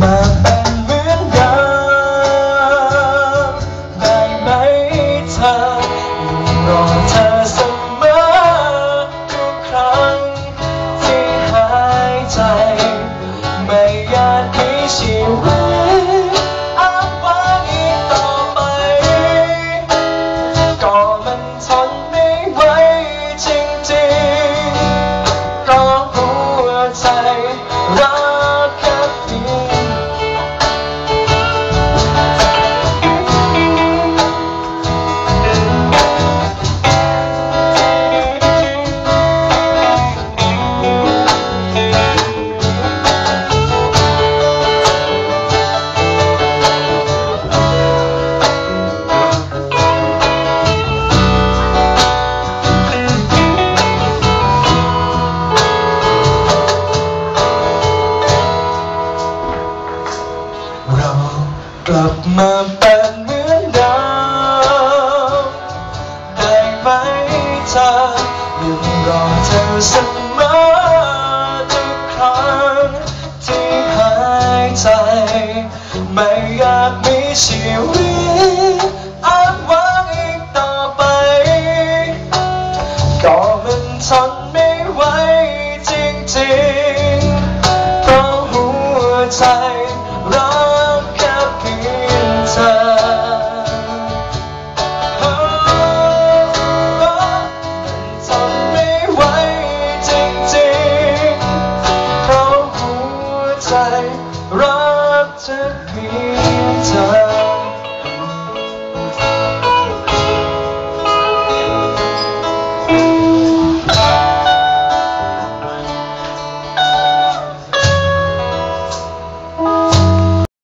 มาเป็นเหมือนเดิมได้ไหมเธอยังรอเธอเสมอทุกครั้งที่หายใจ ไม่อยากมีชี กลับมาเป็นเหมือนเดิมได้ไหมเธอยังรอเธอเสมอทุกครั้งที่หายใจ ไม่อยากมีชีวิตอ้างว้างอีกต่อไป ก็มันทนไม่ไหวจริงๆเพราะหัวใจ จริงๆเพราะหัวใจรักเธอเพียงเธอ